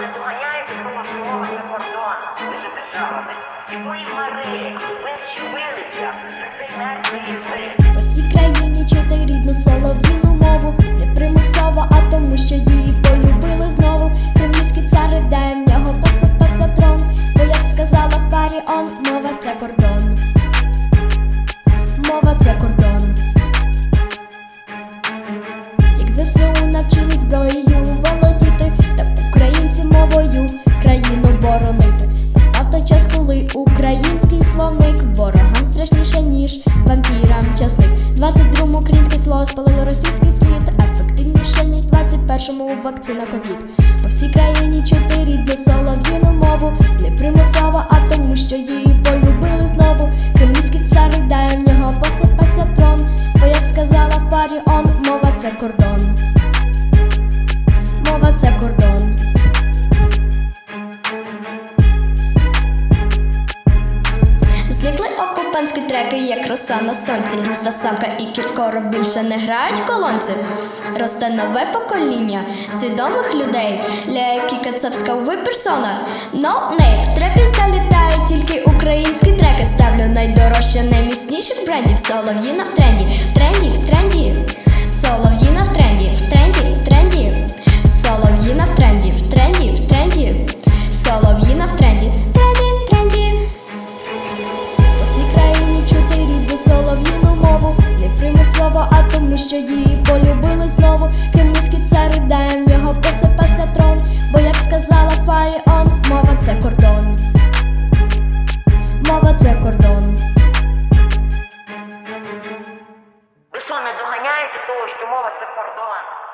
не доганяєте свого свого кордону. Ви ж держава. І ми марили, ми вчепилися за цей мертвий язик. А тому, що її полюбили знову. Кремлівський цар дає в нього посипався трон. Бо як сказала Фаріон, мова це кордон. Мова це кордон. Як ЗСУ навчили зброї мовою країну боронити. Настав той час, коли український словник ворогам страшніше, ніж вампірам часник. 22-му українське слово спалило російський слід, ефективніше, ніж 21-му вакцина ковід. По всій країні чути рідну солов'їну мову, не примусово, а тому, що її полюбили знову. Кремлівський цар ридає, в нього посипався трон. Бо як сказала Фаріон, мова це кордон. Окупантські треки, як роса на сонці. Інста самка і Кіркоров більше не грають колонці. Росте нове покоління свідомих людей. Ляякі кацапська ви персона. No name. В трепі залітає тільки українські треки. Ставлю найдорожче, найміцніших брендів. Солов'їна в тренді, в тренді, в тренді. Солов'їна в тренді, в тренді, в тренді. Солов'їна в тренді, в тренді, в тренді. Солов'їна в тренді, примусово, ще її полюбили знову. Кремлівський цар ридає, в нього посипався трон. Бо як сказала Фаріон, мова це кордон. Мова це кордон. Ви що, не доганяєте того, що мова це кордон?